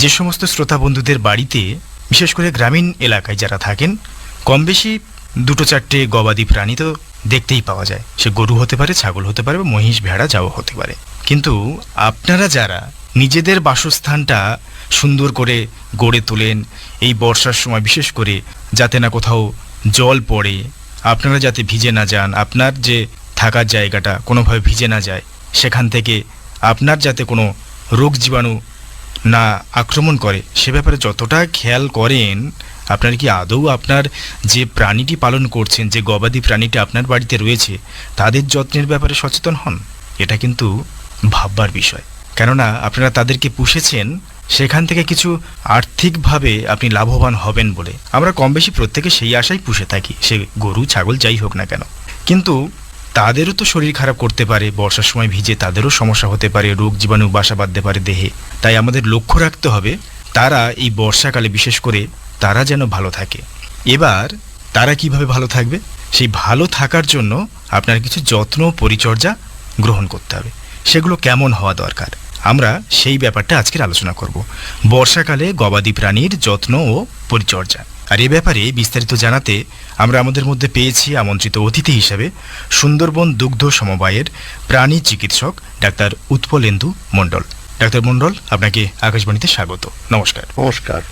যে সমস্ত শ্রোতা বন্ধুদের বাড়িতে, বিশেষ করে গ্রামীণ এলাকায় যারা থাকেন কম বেশি দুটো চারটে গবাদি প্রাণী তো দেখতেই পাওয়া যায়। সে গরু হতে পারে, ছাগল হতে পারে, মহিষ, ভেড়া, যাও হতে পারে। কিন্তু আপনারা যারা নিজেদের বাসস্থানটা সুন্দর করে গড়ে তোলেন, এই বর্ষার সময় বিশেষ করে যাতে না কোথাও জল পড়ে, আপনারা যাতে ভিজে না যান, আপনার যে থাকার জায়গাটা কোনোভাবে ভিজে না যায়, সেখান থেকে আপনার যাতে কোনো রোগ জীবাণু না আক্রমণ করে। সে ব্যাপারে যতটা খেয়াল করেন, আপনার কি আদৌ আপনার যে প্রাণীটি পালন করছেন, যে গবাদি প্রাণীটি আপনার বাড়িতে রয়েছে, তাদের যত্নের ব্যাপারে সচেতন হন? এটা কিন্তু ভাববার বিষয়। কেননা, আপনারা তাদেরকে পুষেছেন, সেখান থেকে কিছু আর্থিকভাবে আপনি লাভবান হবেন বলে। আমরা কম বেশি প্রত্যেকে সেই আশাই পুষে থাকি, সে গরু, ছাগল যাই হোক না কেন। কিন্তু তাদেরও তো শরীর খারাপ করতে পারে, বর্ষার সময় ভিজে তাদেরও সমস্যা হতে পারে, রোগ জীবাণু বাসা বাঁধতে পারে দেহে। তাই আমাদের লক্ষ্য রাখতে হবে, তারা এই বর্ষাকালে বিশেষ করে তারা যেন ভালো থাকে। এবার তারা কীভাবে ভালো থাকবে? সেই ভালো থাকার জন্য আপনার কিছু যত্ন পরিচর্যা গ্রহণ করতে হবে। সেগুলো কেমন হওয়া দরকার? আমরা সেই ব্যাপারটা আজকের আলোচনা করব। বর্ষাকালে গবাদি প্রাণীর যত্ন ও পরিচর্যা। আর এ ব্যাপারে বিস্তারিত জানাতে আমরা আমাদের মধ্যে পেয়েছি আমন্ত্রিত অতিথি হিসেবে সুন্দরবন দুগ্ধ সমবায়ের প্রাণী চিকিৎসক ডাক্তার উৎপলেন্দু মণ্ডল। ডাক্তার মণ্ডল আপনাকে আকাশবাণীতে স্বাগত। নমস্কার। নমস্কার।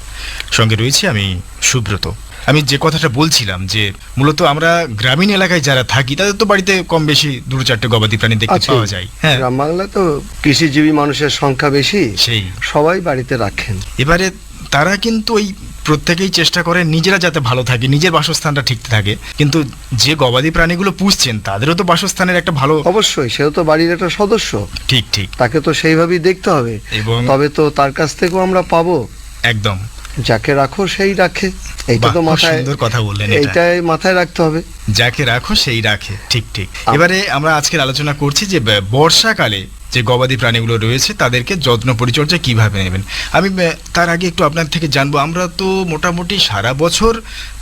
সঙ্গে রয়েছে আমি সুব্রত। আমি যে কথাটা বলছিলাম যে মূলত আমরা গ্রামীণ এলাকায় যারা থাকি তাদের তো বাড়িতে কম বেশি দুটো চারটে গবাদি প্রাণী দেখতে। পাওয়া যায়। হ্যাঁ। গ্রাম বাংলায় তো কৃষিজীবী মানুষের সংখ্যা বেশি। সেই। সবাই বাড়িতে রাখেন। এবারে তারা কিন্তু ওই প্রত্যেকেই চেষ্টা করে নিজেরা যাতে ভালো থাকে নিজের বাসস্থানটা ঠিক থাকে। কিন্তু যে গবাদি প্রাণীগুলো পুষছেন তাদেরও তো বাসস্থানের একটা ভালো অবশ্যই সেও তো বাড়ির একটা সদস্য। ঠিক ঠিক। তাকে তো সেইভাবেই দেখতে হবে। এবং তবে তো তার কাছ থেকেও আমরা পাবো। একদম। যাকে রাখো সেই রাখে। এইটা তো মাথায় সুন্দর কথা বললেন এটা। এইটাই মাথায় রাখতে হবে। যাকে রাখো সেই রাখে। ঠিক ঠিক। এবারে আমরা আজকের আলোচনা করছি যে বর্ষাকালে যে গবাদি প্রাণীগুলো রয়েছে, তাদেরকে যত্ন পরিচর্যা কীভাবে নেবেন? আমি তার আগে একটু আপনার থেকে জানব, আমরা তো মোটামুটি সারা বছর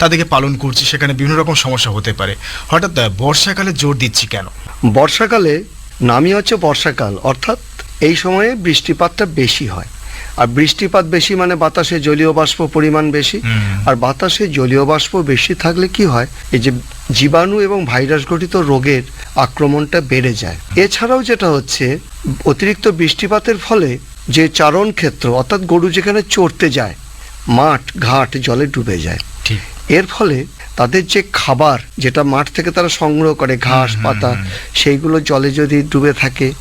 তাদেরকে পালন করছি, সেখানে বিভিন্ন রকম সমস্যা হতে পারে। হঠাৎ বর্ষাকালে জোর দিচ্ছি কেন? বর্ষাকালে নামই হচ্ছে বর্ষাকাল, অর্থাৎ এই সময়ে বৃষ্টিপাতটা বেশি হয়। আর বৃষ্টিপাত বেশি মানে বাতাসে জলীয় বাষ্প পরিমাণ বেশি। আর বাতাসে জলীয় বাষ্প বেশি থাকলে কি হয়? এই যে জীবাণু এবং ভাইরাস ঘটিত রোগের আক্রমণটা বেড়ে যায়। এছাড়াও যেটা হচ্ছে অতিরিক্ত বৃষ্টিপাতের ফলে যে চারণ ক্ষেত্র অর্থাৎ গরু যেখানে চড়তে যায় মাঠ ঘাট জলে ডুবে যায়। এর ফলে তাদের যে খাবার যেটা মাঠ থেকে তারা সংগ্রহ করে ঘাস পাতা সেইগুলো জলে যদি ডুবে থাকে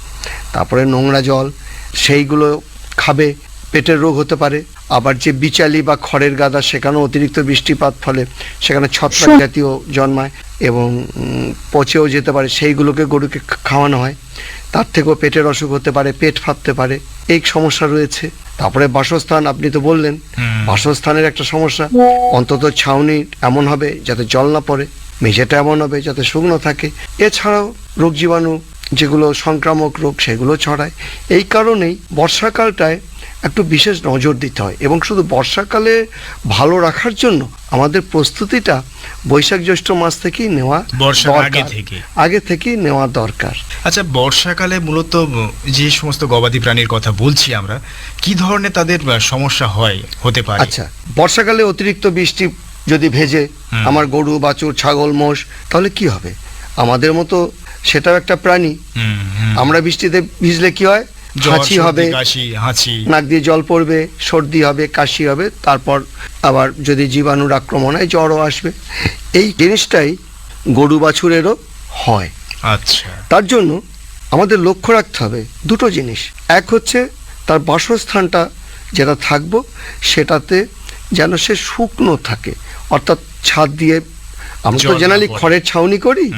তারপরে নোংরা জল সেইগুলো খাবে পেটের রোগ হতে পারে আবার যে বিচালি বা খড়ের গাদা সেখানেও অতিরিক্ত বৃষ্টিপাত ফলে সেখানে ছত্রাক জাতীয় জন্মায় এবং পচেও যেতে পারে সেইগুলোকে গরুকে খাওয়ানো হয়। তার থেকেও পেটের অসুখ হতে পারে পেট ফাটতে পারে এই সমস্যা রয়েছে। তারপরে বাসস্থান আপনি তো বললেন বাসস্থানের একটা সমস্যা। অন্তত ছাউনি এমন হবে যাতে জল না পড়ে মেঝেটা এমন হবে যাতে শুকনো থাকে। এছাড়াও রোগ জীবাণু যেগুলো সংক্রামক রোগ সেগুলো ছড়ায়। এই কারণেই বর্ষাকালটায় একটু বিশেষ নজর দিতে হয়। এবং শুধু বর্ষাকালে ভালো রাখার জন্য আমাদের প্রস্তুতিটা বৈশাখ জ্যৈষ্ঠ মাস থেকেই নেওয়া। আগে থেকে। আগে থেকেই নেওয়া দরকার। আচ্ছা বর্ষাকালে মূলত যে সমস্ত গবাদি প্রাণীর কথা বলছি আমরা কি ধরনের তাদের সমস্যা হয় হতে পারে? আচ্ছা বর্ষাকালে অতিরিক্ত বৃষ্টি যদি ভেজে আমার গরু বাছুর ছাগল মোষ তাহলে কি হবে? আমাদের মতো সেটাও একটা প্রাণী। আমরা বৃষ্টিতে ভিজলে কি হয়? হাঁচি হবে কাশি হাঁচি। নাক দিয়ে জল পড়বে সর্দি হবে কাশি হবে তারপর আবার যদি জীবাণুর আক্রমণ হয় জ্বরও আসবে। এই জিনিসটাই গরু বাছুরেরও হয়। আচ্ছা। তার জন্য আমাদের লক্ষ্য রাখতে হবে দুটো জিনিস। এক হচ্ছে তার বাসস্থানটা যেটা থাকব সেটাতে যেন সে শুকনো থাকে। অর্থাৎ ছাদ দিয়ে আমরা তো জেনারেলি খড়ের ছাউনি করি।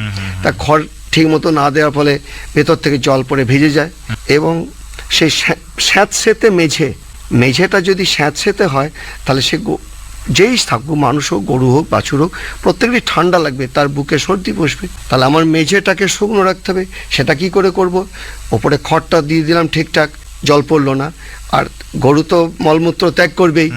তা খড় ঠিক মতো না দেওয়ার ফলে ভেতর থেকে জল পড়ে ভিজে যায়। এবং সেই স্যাঁতসেতে মেঝে। মেঝেটা যদি স্যাঁতসেতে হয় তাহলে সে যেই থাকুক মানুষ হোক গরু হোক বাছুর হোক প্রত্যেকটি ঠান্ডা লাগবে তার বুকে সর্দি বসবে। তাহলে আমার মেঝেটাকে শুকনো রাখতে হবে। সেটা কি করে করব? ওপরে খড়টা দিয়ে দিলাম ঠিকঠাক জল পড়ল না। আর গরু তো মলমূত্র ত্যাগ করবেই।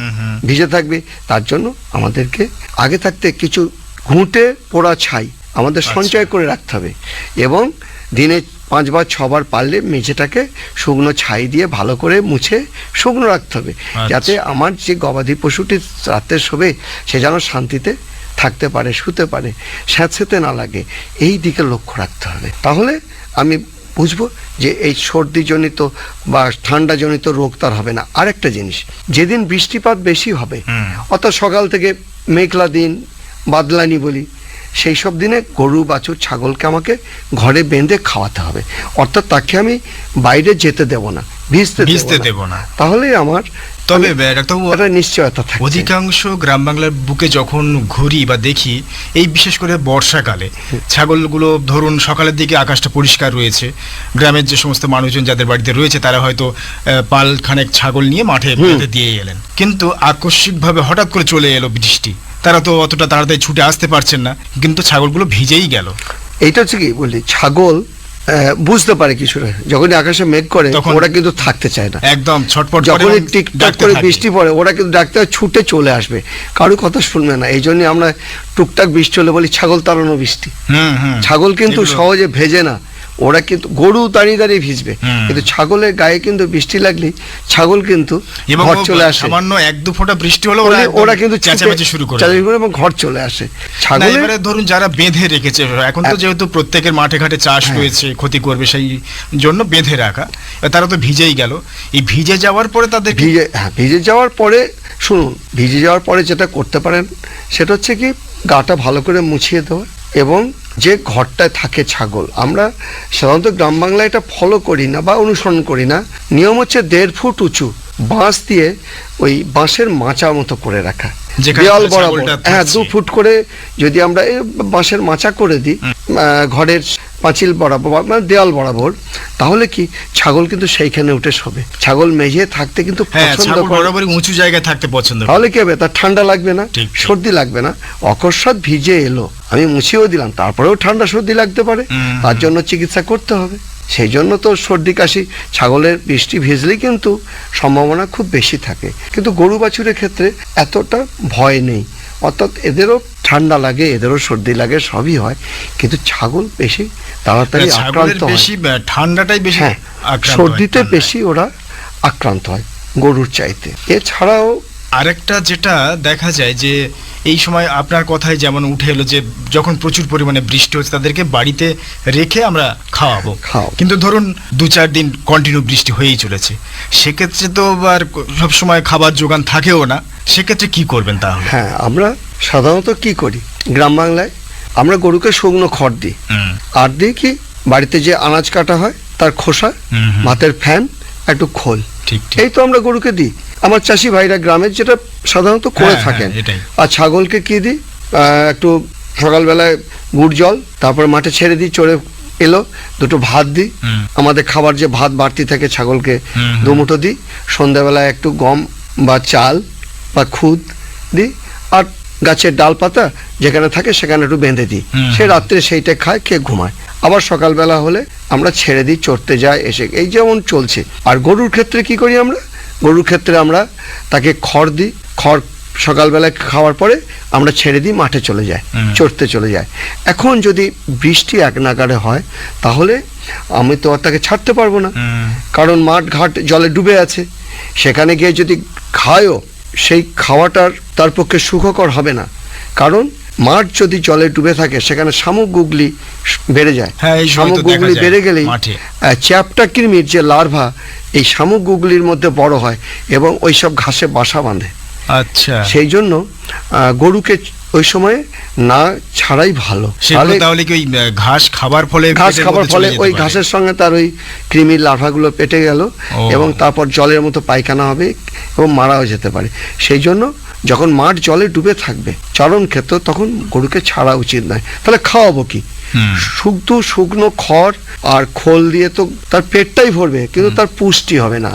ভিজে থাকবে। তার জন্য আমাদেরকে আগে থাকতে কিছু ঘুঁটে পোড়া ছাই আমাদের আচ্ছা। সঞ্চয় করে রাখতে হবে। এবং দিনে পাঁচবার ছবার পারলে মেঝেটাকে শুকনো ছাই দিয়ে ভালো করে মুছে শুকনো রাখতে হবে আচ্ছা। যাতে আমার যে গবাদি পশুটি রাতে শোবে সে যেন শান্তিতে থাকতে পারে শুতে পারে স্যাঁতসেতে না লাগে এই দিকে লক্ষ্য রাখতে হবে তাহলে আমি বুঝব যে এই সর্দিজনিত বা ঠান্ডাজনিত রোগ তার হবে না আরেকটা জিনিস যেদিন বৃষ্টিপাত বেশি হবে। অর্থাৎ সকাল থেকে মেঘলা দিন বাদলানি বলি সেই সব দিনে গরু বাছুর ছাগলকে আমাকে ঘরে বেঁধে খাওয়াতে হবে। অর্থাৎ তাকে আমি বাইরে যেতে দেব না ভিজতে ভিজতে দেব না। তাহলে আমার তবে একটা নিশ্চয়তা থাকে অধিকাংশ গ্রাম বাংলার বুকে যখন ঘুরি বা দেখি এই বিশেষ করে বর্ষাকালে ছাগলগুলো ধরুন সকালের দিকে আকাশটা পরিষ্কার রয়েছে গ্রামের যে সমস্ত মানুষজন যাদের বাড়িতে রয়েছে তারা হয়তো পাল খানেক ছাগল নিয়ে মাঠে দিয়ে এলেন। কিন্তু আকস্মিকভাবে হঠাৎ করে চলে এলো বৃষ্টি। তারা তো অতটা তাড়াতাড়ি ছুটে আসতে পারছেন না। কিন্তু ছাগলগুলো ভিজেই গেল। এইটা হচ্ছে কি বলি ছাগল বুঝতে পারে কিছুটা। যখনই আকাশে মেঘ করে ওরা কিন্তু থাকতে চায় না। একদম ছটপট এবং টিকটক করে বৃষ্টি পড়ে ওরা কিন্তু ডাক্তার ছুটে চলে আসবে। কারও কথা শুনবে না। এই জন্য আমরা টুকটাক বৃষ্টি হলে বলি ছাগল তাড়ানো বৃষ্টি। হুম হুম। ছাগল কিন্তু সহজে ভেজে না। ওরা কিন্তু গরু দাঁড়িয়ে দাঁড়িয়ে ভিজবে। কিন্তু ছাগলের গায়ে কিন্তু বৃষ্টি লাগলেই ছাগল কিন্তু ঘর চলে আসে। সামান্য এক দু ফোঁটা বৃষ্টি হলো ওরা ওরা- কিন্তু চেঁচামেচি শুরু করে চেঁচামেচি। করে এবং ঘর চলে আসে। না ছাগলের এবারে ধরুন যারা বেঁধে রেখেছে এখন তো যেহেতু প্রত্যেকের মাঠে ঘাটে চাষ হ্যাঁ। রয়েছে ক্ষতি করবে সেই জন্য বেঁধে রাখা। তারা তো ভিজেই গেল। এই ভিজে যাওয়ার পরে তাদের ভিজে হ্যাঁ ভিজে যাওয়ার পরে শুনুন ভিজে যাওয়ার পরে যেটা করতে পারেন সেটা হচ্ছে কি গাটা ভালো করে মুছিয়ে দেওয়া এবং যে ঘরটায় থাকে ছাগল আমরা সাধারণত গ্রাম বাংলায় এটা ফলো করি না বা অনুসরণ করি না। নিয়ম হচ্ছে দেড় ফুট উঁচু বাঁশ দিয়ে ওই বাঁশের মাচা মতো করে রাখা। দেওয়াল বরাবর। হ্যাঁ দু ফুট করে যদি আমরা বাঁশের মাচা করে দিই ঘরের পাঁচিল বরাবর বা মানে দেওয়াল বরাবর তাহলে কি ছাগল কিন্তু সেইখানে উঠে শোবে? ছাগল মেঝে থাকতে কিন্তু হ্যাঁ পছন্দ উঁচু জায়গায় থাকতে পছন্দ তাহলে কি হবে? তার ঠান্ডা লাগবে না। সর্দি লাগবে না? অকস্মাৎ ভিজে এলো। আমি মুছিয়েও দিলাম তারপরেও ঠান্ডা সর্দি লাগতে পারে। তার জন্য চিকিৎসা করতে হবে। সেই জন্য তো সর্দি কাশি ছাগলের বৃষ্টি ভিজলেই কিন্তু সম্ভাবনা খুব বেশি থাকে। কিন্তু গরু বাছুরের ক্ষেত্রে এতটা ভয় নেই। অর্থাৎ এদেরও ঠান্ডা লাগে এদেরও সর্দি লাগে সবই হয়। কিন্তু ছাগল বেশি তাড়াতাড়ি আক্রান্ত হয়। বেশি ঠান্ডাটাই বেশি হ্যাঁ সর্দিতে বেশি ওরা আক্রান্ত হয় গরুর চাইতে। এছাড়াও আরেকটা যেটা দেখা যায় যে এই সময় আপনার কথায় যেমন উঠে এলো যে যখন প্রচুর পরিমাণে বৃষ্টি হচ্ছে তাদেরকে বাড়িতে রেখে আমরা খাওয়াবো। কিন্তু ধরুন দু চার দিন কন্টিনিউ বৃষ্টি হয়েই চলেছে। সেক্ষেত্রে তো আর সব সময় খাবার যোগান থাকেও না। সেক্ষেত্রে কি করবেন তাহলে? হ্যাঁ আমরা সাধারণত কি করি? গ্রাম বাংলায় আমরা গরুকে শুকনো খড় দিই। আর দিই কি? বাড়িতে যে আনাজ কাটা হয় তার খোসা। ভাতের ফ্যান একটু খোল। ঠিক ঠিক। এই তো আমরা গরুকে দিই। আমার চাষি ভাইরা গ্রামের যেটা সাধারণত করে হ্যাঁ, হ্যাঁ, থাকেন আর ছাগলকে কি দিই? একটু সকালবেলায় গুড় জল তারপর মাঠে ছেড়ে দিই চড়ে এলো দুটো ভাত দিই। আমাদের খাবার যে ভাত বাড়তি থাকে ছাগলকে। দুমুঠো দিই। সন্ধ্যাবেলায় একটু গম বা চাল বা খুদ দিই। আর গাছের ডালপাতা যেখানে থাকে সেখানে একটু বেঁধে দিই। সে রাত্রে সেইটা খায় খেয়ে ঘুমায়। আবার সকালবেলা হলে আমরা ছেড়ে দিই চড়তে যাই এসে এই যেমন চলছে। আর গরুর ক্ষেত্রে কি করি আমরা? গরুর ক্ষেত্রে আমরা তাকে খড় দিই খড় সকালবেলায় খাওয়ার পরে আমরা ছেড়ে দিই মাঠে চলে যায় চড়তে চলে যায়। এখন যদি বৃষ্টি এক নাগারে হয় তাহলে আমি তো আর তাকে ছাড়তে পারব না। কারণ মাঠ ঘাট জলে ডুবে আছে। সেখানে গিয়ে যদি খায়ও সেই খাওয়াটার তার পক্ষে সুখকর হবে না। কারণ মাঠ যদি জলে ডুবে থাকে সেখানে শামুক গুগলি বেড়ে যায়। হ্যাঁ, শামুক গুগলি বেড়ে গেলেই চ্যাপ্টা কৃমির যে লার্ভা এই শামুক গুগলির মধ্যে বড় হয় এবং ওই সব ঘাসে বাসা বাঁধে। আচ্ছা। সেই জন্য গরুকে ওই সময়ে না ছাড়াই ভালো। তাহলে কি ওই ঘাস খাবার ফলে ঘাস খাবার ফলে ওই ঘাসের সঙ্গে তার ওই কৃমির লার্ভাগুলো পেটে গেল এবং তারপর জলের মতো পায়খানা হবে এবং মারাও যেতে পারে। সেই জন্য যখন মাঠ জলে ডুবে থাকবে চারণ ক্ষেত্র তখন গরুকে ছাড়া উচিত নয় তাহলে খাওয়াবো কি। শুদ্ধ শুকনো খড় আর খোল দিয়ে তো তার পেটটাই ভরবে কিন্তু তার পুষ্টি হবে না।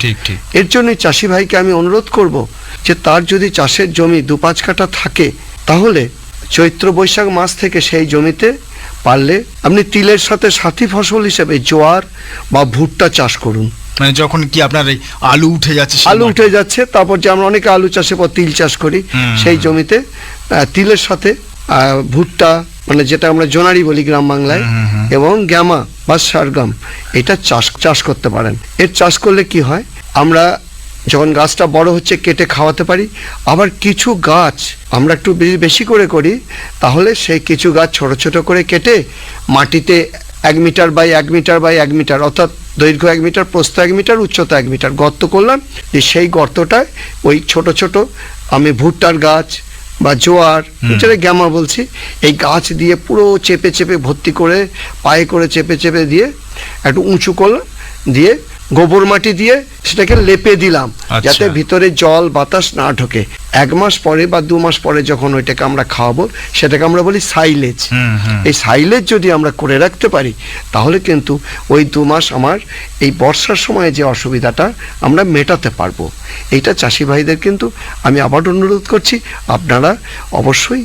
এর জন্য চাষি ভাইকে আমি অনুরোধ করব যে তার যদি চাষের জমি দু পাঁচ কাটা থাকে তাহলে চৈত্র বৈশাখ মাস থেকে সেই জমিতে পারলে আপনি তিলের সাথে সাথী ফসল হিসেবে জোয়ার বা ভুট্টা চাষ করুন। মানে যখন কি আপনার এই আলু উঠে যাচ্ছে আলু উঠে যাচ্ছে তারপর যে আমরা অনেকে আলু চাষে পর তিল চাষ করি সেই জমিতে তিলের সাথে ভুট্টা মানে যেটা আমরা জোনারি বলি গ্রাম বাংলায়। এবং গ্যামা বা সারগাম এটা চাষ চাষ করতে পারেন। এর চাষ করলে কি হয় আমরা যখন গাছটা বড় হচ্ছে কেটে খাওয়াতে পারি। আবার কিছু গাছ আমরা একটু বেশি বেশি করে করি তাহলে সেই কিছু গাছ ছোট ছোট করে কেটে মাটিতে এক মিটার বাই এক মিটার বাই এক মিটার অর্থাৎ দৈর্ঘ্য এক মিটার প্রস্থ এক মিটার উচ্চতা এক মিটার গর্ত করলাম। যে সেই গর্তটায় ওই ছোট ছোট আমি ভুট্টার গাছ বা জোয়ার যেটা গ্যামা বলছি এই গাছ দিয়ে পুরো চেপে চেপে ভর্তি করে পায়ে করে চেপে চেপে দিয়ে একটু উঁচু করলাম দিয়ে গোবর মাটি দিয়ে সেটাকে লেপে দিলাম আচ্ছা। যাতে ভিতরে জল বাতাস না ঢোকে। এক মাস পরে বা দু মাস পরে যখন ওইটাকে আমরা খাওয়াবো সেটাকে আমরা বলি সাইলেজ। এই সাইলেজ যদি আমরা করে রাখতে পারি তাহলে কিন্তু ওই দু মাস আমার এই বর্ষার সময়ে যে অসুবিধাটা আমরা মেটাতে পারব। এইটা চাষি ভাইদের কিন্তু আমি আবার অনুরোধ করছি আপনারা অবশ্যই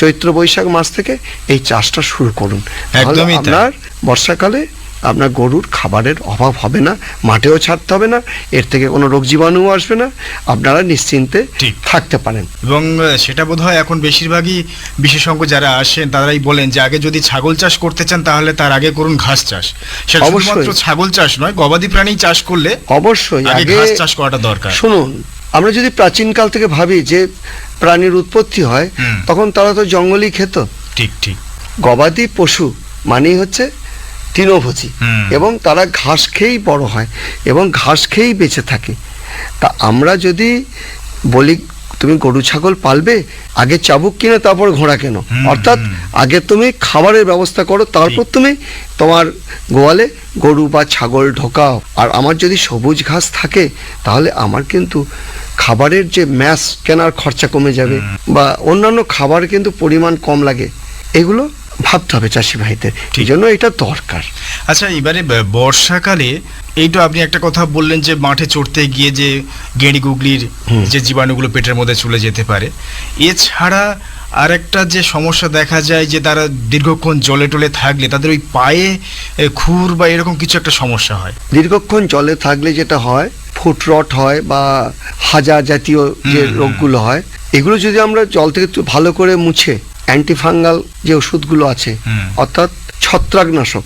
চৈত্র বৈশাখ মাস থেকে এই চাষটা শুরু করুন। তাহলে আপনার বর্ষাকালে আপনার গরুর খাবারের অভাব হবে না মাঠেও ছাড়তে হবে না এর থেকে কোনো রোগ জীবাণুও আসবে না আপনারা নিশ্চিন্তে। থাকতে পারেন। এবং সেটা বোধ হয় এখন বেশিরভাগই বিশেষজ্ঞ যারা আসেন তারাই বলেন যে আগে যদি ছাগল চাষ করতে চান তাহলে তার আগে করুন ঘাস চাষ। সেটা। শুধুমাত্র ছাগল চাষ নয় গবাদি প্রাণী চাষ করলে অবশ্যই আগে আগে ঘাস চাষ করাটা দরকার। শুনুন আমরা যদি প্রাচীনকাল থেকে ভাবি যে প্রাণীর উৎপত্তি হয় তখন তারা তো জঙ্গলই খেত। ঠিক ঠিক। গবাদি পশু মানেই হচ্ছে তৃণভোজী। এবং তারা ঘাস খেয়েই বড় হয় এবং ঘাস খেয়েই বেঁচে থাকে। তা আমরা যদি বলি তুমি গরু ছাগল পালবে? আগে চাবুক কিনে তারপর ঘোড়া কেন? অর্থাৎ আগে তুমি খাবারের ব্যবস্থা করো তারপর তুমি তোমার গোয়ালে গরু বা ছাগল ঢোকাও। আর আমার যদি সবুজ ঘাস থাকে তাহলে আমার কিন্তু খাবারের যে ম্যাস কেনার খরচা কমে যাবে বা অন্যান্য খাবার কিন্তু পরিমাণ কম লাগে। এগুলো ভাবতে হবে চাষি ভাইদের। এই জন্য এটা দরকার। আচ্ছা এবারে বর্ষাকালে এই তো আপনি একটা কথা বললেন যে মাঠে চড়তে গিয়ে যে গেঁড়ি গুগলির যে জীবাণুগুলো পেটের মধ্যে চলে যেতে পারে এছাড়া আর একটা যে সমস্যা দেখা যায় যে তারা দীর্ঘক্ষণ জলে টলে থাকলে তাদের ওই পায়ে খুর বা এরকম কিছু একটা সমস্যা হয়। দীর্ঘক্ষণ জলে থাকলে যেটা হয় ফুট রট হয় বা হাজা জাতীয় যে। রোগগুলো হয় এগুলো যদি আমরা জল থেকে একটু ভালো করে মুছে অ্যান্টিফাঙ্গাল যে ওষুধগুলো আছে অর্থাৎ ছত্রাকনাশক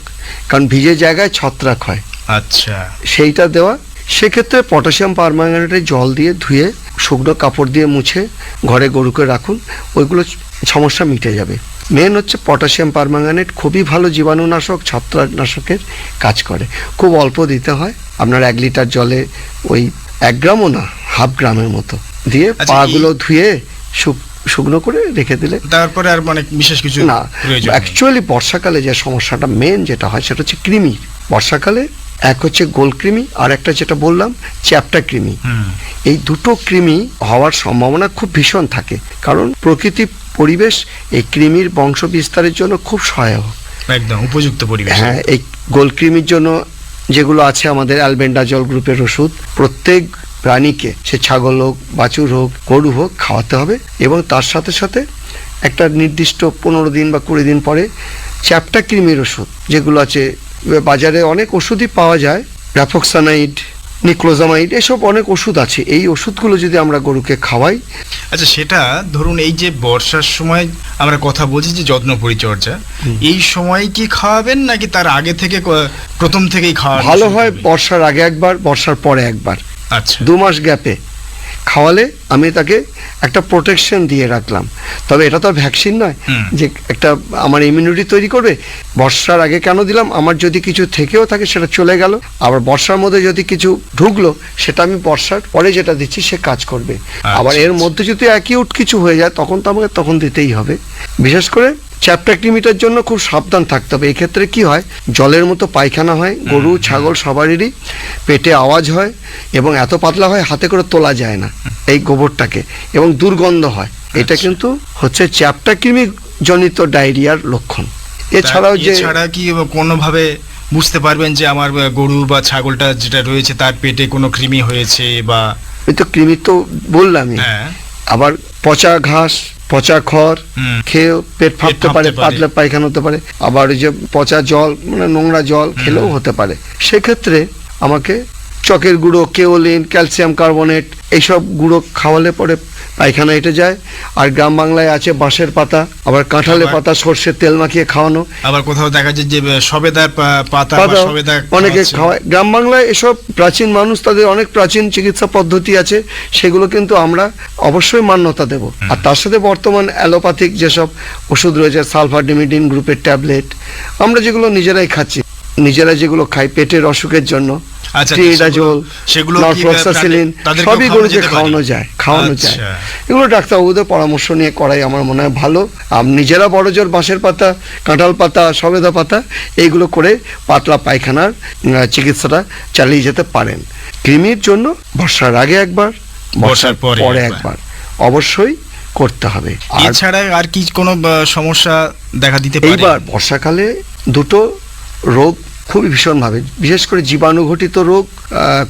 কারণ ভিজে জায়গায় ছত্রাক হয়। আচ্ছা। সেইটা দেওয়া সেক্ষেত্রে পটাশিয়াম পারম্যাঙ্গানেটে জল দিয়ে ধুয়ে শুকনো কাপড় দিয়ে মুছে ঘরে গরুকে রাখুন ওইগুলো সমস্যা মিটে যাবে। মেন হচ্ছে পটাশিয়াম পারম্যাঙ্গানেট খুবই ভালো জীবাণুনাশক ছত্রাকনাশকের কাজ করে। খুব অল্প দিতে হয় আপনার এক লিটার জলে ওই এক গ্রামও না হাফ গ্রামের মতো। দিয়ে আচ্ছা, পাগুলো ধুয়ে শুক- শুকনো করে রেখে দিলে তারপরে আর মানে বিশেষ কিছু না অ্যাকচুয়ালি বর্ষাকালে যে সমস্যাটা মেন যেটা হয় সেটা হচ্ছে কৃমি। বর্ষাকালে এক হচ্ছে গোল কৃমি আর একটা যেটা বললাম চ্যাপটা কৃমি। এই দুটো কৃমি হওয়ার সম্ভাবনা খুব ভীষণ থাকে কারণ প্রকৃতি পরিবেশ এই কৃমির বংশ বিস্তারের জন্য খুব সহায়ক। একদম উপযুক্ত পরিবেশ। হ্যাঁ এই গোল কৃমির জন্য যেগুলো আছে আমাদের অ্যালবেন্ডাজল গ্রুপের ওষুধ প্রত্যেক প্রাণীকে, সে ছাগল হোক, বাছুর হোক, গরু হোক খাওয়াতে হবে এবং তার সাথে সাথে একটা নির্দিষ্ট পনেরো দিন বা কুড়ি দিন পরে চ্যাপটা কৃমির ওষুধ যেগুলো আছে বাজারে অনেক ওষুধই পাওয়া যায় র্যাফক্সানাইড নিক্লোজামাইড এসব অনেক ওষুধ আছে। এই ওষুধগুলো যদি আমরা গরুকে খাওয়াই। আচ্ছা সেটা ধরুন এই যে বর্ষার সময় আমরা কথা বলছি যে যত্ন পরিচর্যা এই সময় কি খাওয়াবেন নাকি তার আগে থেকে প্রথম থেকেই খাওয়া ভালো হয় বর্ষার আগে একবার বর্ষার পরে একবার। আচ্ছা। দু মাস গ্যাপে। খাওয়ালে আমি তাকে একটা প্রোটেকশন দিয়ে রাখলাম। তবে এটা তো আর ভ্যাকসিন নয়। যে একটা আমার ইমিউনিটি তৈরি করবে বর্ষার আগে কেন দিলাম? আমার যদি কিছু থেকেও থাকে সেটা চলে গেল। আবার বর্ষার মধ্যে যদি কিছু ঢুকলো সেটা আমি বর্ষার পরে যেটা দিচ্ছি সে কাজ করবে। আবার এর আচ্ছা। মধ্যে যদি অ্যাকিউট কিছু হয়ে যায় তখন তো আমাকে তখন দিতেই হবে। বিশেষ করে চ্যাপটা কৃমিটার জন্য খুব সাবধান থাকতে হবে। এক্ষেত্রে কি হয়? জলের মতো পায়খানা হয় গরু ছাগল সবারই পেটে আওয়াজ হয় এবং এত পাতলা হয় হাতে করে তোলা যায় না এই গোবরটাকে এবং দুর্গন্ধ হয়। এটা আচ্ছা। কিন্তু হচ্ছে চ্যাপটা কৃমি জনিত ডায়রিয়ার লক্ষণ। এছাড়াও যে এছাড়া কি কোনোভাবে বুঝতে পারবেন যে আমার গরু বা ছাগলটা যেটা রয়েছে তার পেটে কোনো কৃমি হয়েছে বা আমি তো কৃমি তো বললামই। হ্যাঁ। আবার পচা ঘাস পচা খড় খেয়েও পেট ফাঁপতে পারে। পাতলা পায়খানা হতে পারে। আবার ওই যে পচা জল মানে নোংরা জল খেলেও হতে পারে। সেক্ষেত্রে আমাকে চকের গুঁড়ো কেওলিন ক্যালসিয়াম কার্বনেট এইসব গুঁড়ো খাওয়ালে পরে পায়খানা এটে যায়। আর গ্রাম বাংলায় আছে বাঁশের পাতা আবার কাঁঠালের পাতা সর্ষের তেল মাখিয়ে খাওয়ানো। আবার কোথাও দেখা যায় যে সবেদার পাতা সবেদা অনেকে খাওয়ায়। গ্রাম বাংলায় এসব প্রাচীন মানুষ তাদের অনেক প্রাচীন চিকিৎসা পদ্ধতি আছে। সেগুলো কিন্তু আমরা অবশ্যই মান্যতা দেব। আর তার সাথে বর্তমান অ্যালোপ্যাথিক যেসব ওষুধ রয়েছে সালফার ডিমিডিন গ্রুপের ট্যাবলেট আমরা যেগুলো নিজেরাই খাচ্ছি। নিজেরা যেগুলো খাই পেটের অসুখের জন্য আচ্ছা, সবই গরুকে খাওয়ানো যায় খাওয়ানো যায় আচ্ছা। এগুলো ডাক্তারবাবুদের পরামর্শ নিয়ে করাই আমার মনে হয় ভালো। আর নিজেরা বড় জোর বাঁশের পাতা কাঁঠাল পাতা সবেদা পাতা এইগুলো করে পাতলা পায়খানার চিকিৎসাটা চালিয়ে যেতে পারেন। কৃমির জন্য বর্ষার আগে একবার বর্ষার পরে একবার। অবশ্যই করতে হবে। এছাড়া আর কি কোনো সমস্যা দেখা দিতে পারে? এইবার বর্ষাকালে দুটো রোগ খুবই ভীষণভাবে বিশেষ করে জীবাণুঘটিত রোগ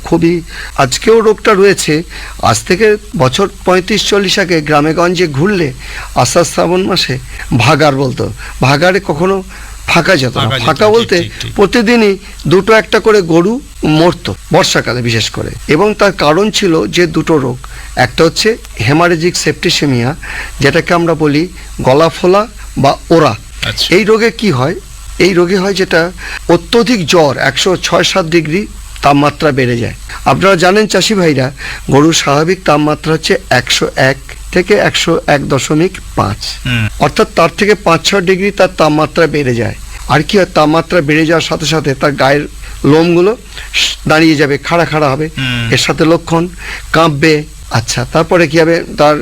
খুবই আজকেও রোগটা রয়েছে। আজ থেকে বছর পঁয়ত্রিশ চল্লিশ আগে গ্রামে গঞ্জে ঘুরলে আষাঢ় শ্রাবণ মাসে ভাগার বলতো। ভাগারে কখনো ফাঁকা যেত না। ফাঁকা বলতে। প্রতিদিনই দুটো একটা করে গরু মরতো বর্ষাকালে বিশেষ করে। এবং তার কারণ ছিল যে দুটো রোগ। একটা হচ্ছে হেমারেজিক সেপ্টিসেমিয়া যেটাকে আমরা বলি গলা ফোলা বা ওরা। আচ্ছা। এই রোগে কি হয়? এই রোগে হয় যেটা অত্যধিক জ্বর একশো ছয় সাত ডিগ্রি তাপমাত্রা বেড়ে যায়। আপনারা জানেন চাষি ভাইরা গরুর স্বাভাবিক তাপমাত্রা হচ্ছে একশো এক থেকে একশো এক দশমিক পাঁচ। অর্থাৎ তার থেকে পাঁচ ছয় ডিগ্রি তার তাপমাত্রা বেড়ে যায়। আর কি হয় তাপমাত্রা বেড়ে যাওয়ার সাথে সাথে তার গায়ের লোমগুলো দাঁড়িয়ে যাবে খাড়া খাড়া হবে। এর সাথে লক্ষণ কাঁপবে। আচ্ছা তারপরে কি হবে? তার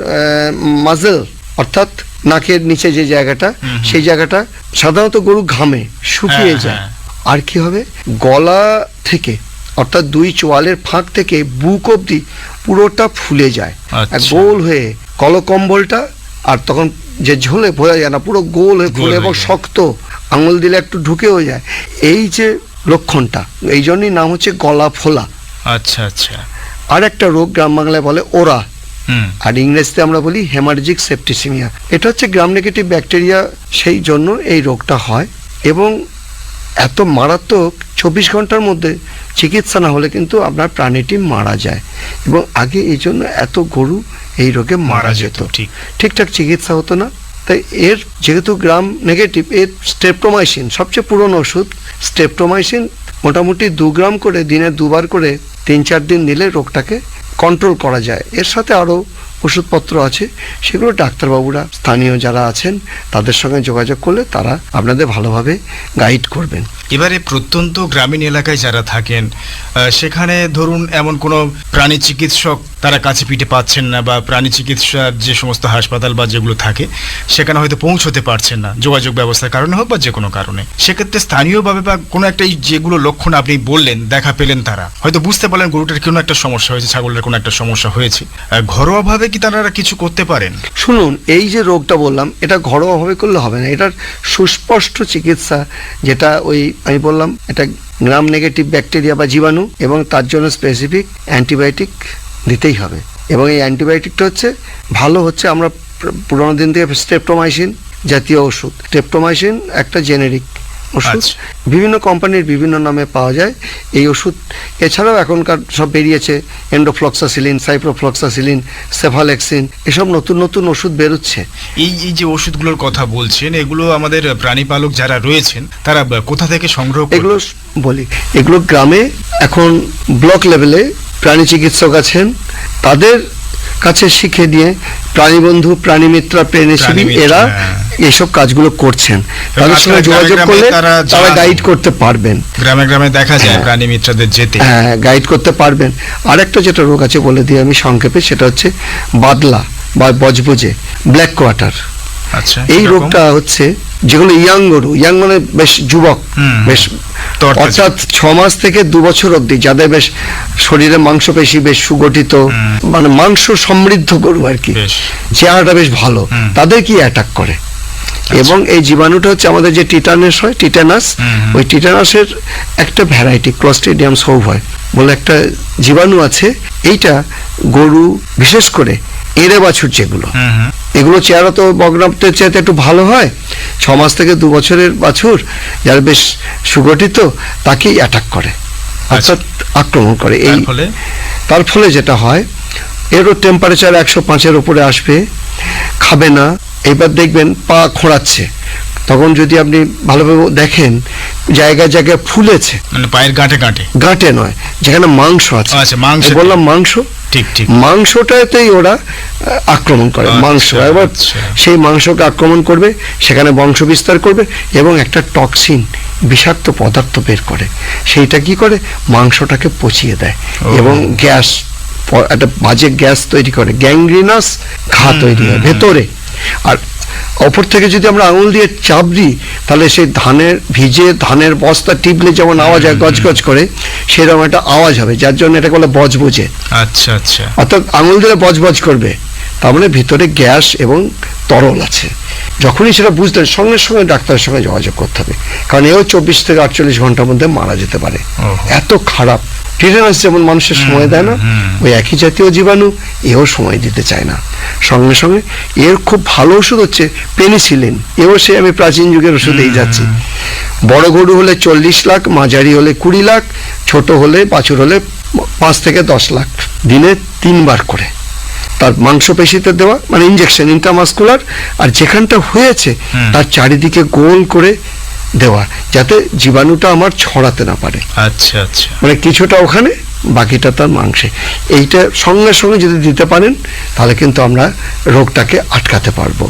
মাজেল অর্থাৎ নাকের নিচে যে জায়গাটা সেই জায়গাটা সাধারণত গরু ঘামে শুকিয়ে হ্যাঁ, যায়। হ্যাঁ। আর কি হবে? গলা থেকে অর্থাৎ দুই চোয়ালের ফাঁক থেকে বুক অবধি পুরোটা ফুলে যায়। আচ্ছা। গোল হয়ে কলকম্বলটা আর তখন যে ঝোলে বোঝা যায় না পুরো গোল হয়ে ফুলে এবং শক্ত আঙুল দিলে একটু ঢুকেও যায়। এই যে লক্ষণটা এই জন্যই নাম হচ্ছে গলা ফোলা আচ্ছা আচ্ছা। আর একটা রোগ গ্রাম বাংলায় বলে ওরা। আর ইংরেজিতে আমরা বলি হেমার্জিক সেপ্টিসিমিয়া। এটা হচ্ছে গ্রাম নেগেটিভ ব্যাকটেরিয়া সেই জন্য এই রোগটা হয় এবং এত মারাত্মক চব্বিশ ঘণ্টার মধ্যে চিকিৎসা না হলে কিন্তু আপনার প্রাণীটি মারা যায় এবং আগে এই জন্য এত গরু এই রোগে মারা যেত। ঠিক। ঠিকঠাক চিকিৎসা হতো না। তাই এর যেহেতু গ্রাম নেগেটিভ এর স্টেপ্টোমাইসিন সবচেয়ে পুরনো ওষুধ স্টেপ্টোমাইসিন মোটামুটি দু গ্রাম করে দিনে দুবার করে তিন চার দিন নিলে রোগটাকে কন্ট্রোল করা যায়। এর সাথে আরও ওষুধপত্র আছে, সেগুলো ডাক্তারবাবুরা, স্থানীয় যারা আছেন, তাদের সঙ্গে যোগাযোগ করলে তারা আপনাদের ভালোভাবে গাইড করবেন। এবারে প্রত্যন্ত গ্রামীণ এলাকায় যারা থাকেন সেখানে ধরুন এমন কোনো প্রাণী চিকিৎসক তারা কাছে পিঠে পাচ্ছেন না বা প্রাণী চিকিৎসার যে সমস্ত হাসপাতাল বা যেগুলো থাকে, সেখানে হয়তো পৌঁছতে পারছেন না যোগাযোগ ব্যবস্থার কারণে হোক বা যে কোনো কারণে। সেক্ষেত্রে স্থানীয়ভাবে বা কোনো একটা যেগুলো লক্ষণ আপনি বললেন, দেখা পেলেন তারা। হয়তো বুঝতে পারলেন গরুটার কোনো একটা সমস্যা হয়েছে, ছাগলের কোনো একটা সমস্যা হয়েছে। ঘরোয়াভাবে কি তারা কিছু করতে পারেন? শুনুন, এই যে রোগটা বললাম, এটা ঘরোয়াভাবে করলে হবে না। এটার সুস্পষ্ট চিকিৎসা যেটা ওই আমি বললাম, এটা গ্রাম নেগেটিভ ব্যাকটেরিয়া বা জীবাণু এবং তার জন্য স্পেসিফিক অ্যান্টিবায়োটিক দিতেই হবে। এবং এই অ্যান্টিবায়োটিকটা হচ্ছে, ভালো হচ্ছে আমরা পুরোনো দিন থেকে স্টেপটোমাইসিন জাতীয় ওষুধ। স্টেপটোমাইসিন একটা জেনেরিক ওষুধ আচ্ছা। বিভিন্ন কোম্পানির বিভিন্ন নামে পাওয়া যায় এই ওষুধ এছাড়াও এখনকার সব বেরিয়েছে এন্ডোফ্লক্সাসিলিন সাইপ্রোফ্লক্সাসিলিন সেফালেক্সিন এসব নতুন নতুন ওষুধ বেরোচ্ছে এই এই যে ওষুধগুলোর কথা বলছেন এগুলো আমাদের প্রাণীপালক যারা রয়েছেন তারা কোথা থেকে সংগ্রহ? এগুলো বলি এগুলো গ্রামে এখন ব্লক লেভেলে প্রাণী চিকিৎসক আছেন তাদের কাছে শিখে দিয়ে প্রাণীবন্ধু প্রাণীমিত্রা প্রেণীসেবী প্রাণীমিত্র, এরা হ্যাঁ। এইসব কাজগুলো করছেন। তাদের সঙ্গে যোগাযোগ করলে তারা গাইড করতে পারবেন। গ্রামে গ্রামে দেখা যায় হ্যাঁ। প্রাণী মিত্রদের যেতে। হ্যাঁ গাইড করতে পারবেন। আরেকটা যেটা রোগ আছে বলে দিই আমি সংক্ষেপে সেটা হচ্ছে বাদলা বা বজবজে ব্ল্যাক কোয়াটার আচ্ছা এই রোগটা হচ্ছে যেগুলো ইয়াং গরু ইয়াং মানে বেশ যুবক বেশ অর্থাৎ ছ মাস থেকে দু বছর অবধি যাদের বেশ শরীরে মাংসপেশি বেশ সুগঠিত মানে মাংস সমৃদ্ধ গরু আর কি। চেহারাটা বেশ ভালো তাদের কি অ্যাটাক করে? এবং এই জীবাণুটা হচ্ছে আমাদের যে টিটানাস হয় টিটানাস ওই টিটানাসের একটা ভ্যারাইটি ক্লস্ট্রিডিয়াম হয় বলে একটা জীবাণু আছে। এইটা গরু বিশেষ করে এড়ে বাছুর যেগুলো। এগুলো চেহারা তো বগনাপটের চাইতে একটু ভালো হয়। ছ মাস থেকে দু বছরের বাছুর যারা বেশ সুগঠিত তাকেই অ্যাটাক করে অর্থাৎ আক্রমণ করে। এই তার ফলে যেটা হয় এরও টেম্পারেচার একশো পাঁচের ওপরে আসবে খাবে না। এবার দেখবেন পা খোঁড়াচ্ছে। তখন যদি আপনি ভালোভাবে দেখেন জায়গায় জায়গায় ফুলেছে। মানে পায়ের গাঁটে গাঁটে? গাঁটে নয় যেখানে মাংস আছে। আচ্ছা, মাংস। বললাম মাংস? ঠিক ঠিক। মাংসটাতেই ওরা আক্রমণ করে। আচ্ছা, মাংস। এবার আচ্ছা। সেই মাংসকে আক্রমণ করবে সেখানে বংশ বিস্তার করবে এবং একটা টক্সিন বিষাক্ত পদার্থ বের করে। সেইটা কি করে? মাংসটাকে পচিয়ে দেয় এবং গ্যাস একটা বাজে গ্যাস তৈরি করে গ্যাংগ্রিনাস ঘা তৈরি হয় ভেতরে। আর অপর থেকে যদি আমরা আঙুল দিয়ে চাপ দিই তাহলে সেই ধানের ভিজে ধানের বস্তা টিপলে যেমন আওয়াজ হয় গজগজ করে সেরকম একটা আওয়াজ হবে যার জন্য এটাকে বলে বজবজে। আচ্ছা আচ্ছা। অর্থাৎ আঙুল দিলে বজবজ করবে তার মানে ভিতরে গ্যাস এবং তরল আছে। যখনই সেটা বুঝতে সঙ্গে সঙ্গে ডাক্তারের সঙ্গে যোগাযোগ করতে হবে। কারণ এও চব্বিশ থেকে আটচল্লিশ ঘণ্টার মধ্যে মারা যেতে পারে। এত খারাপ। টিটেনাস যেমন মানুষের সময় দেয় না? ওই একই জাতীয় জীবাণু এও সময় দিতে চায় না। সঙ্গে সঙ্গে এর খুব ভালো ওষুধ হচ্ছে পেনিসিলিন। এও সে আমি প্রাচীন যুগের ওষুধেই যাচ্ছি। বড় গরু হলে চল্লিশ লাখ মাঝারি হলে কুড়ি লাখ ছোট হলে বাছুর হলে পাঁচ থেকে দশ লাখ দিনে তিনবার করে। তার মাংসপেশিতে দেওয়া মানে ইঞ্জেকশন ইন্টারমাস্কুলার আর যেখানটা হয়েছে তার চারিদিকে গোল করে দেওয়া যাতে জীবাণুটা আমার ছড়াতে না পারে। আচ্ছা আচ্ছা। মানে কিছুটা ওখানে বাকিটা তার মাংসে। এইটা সঙ্গে সঙ্গে যদি দিতে পারেন তাহলে কিন্তু আমরা রোগটাকে আটকাতে পারব।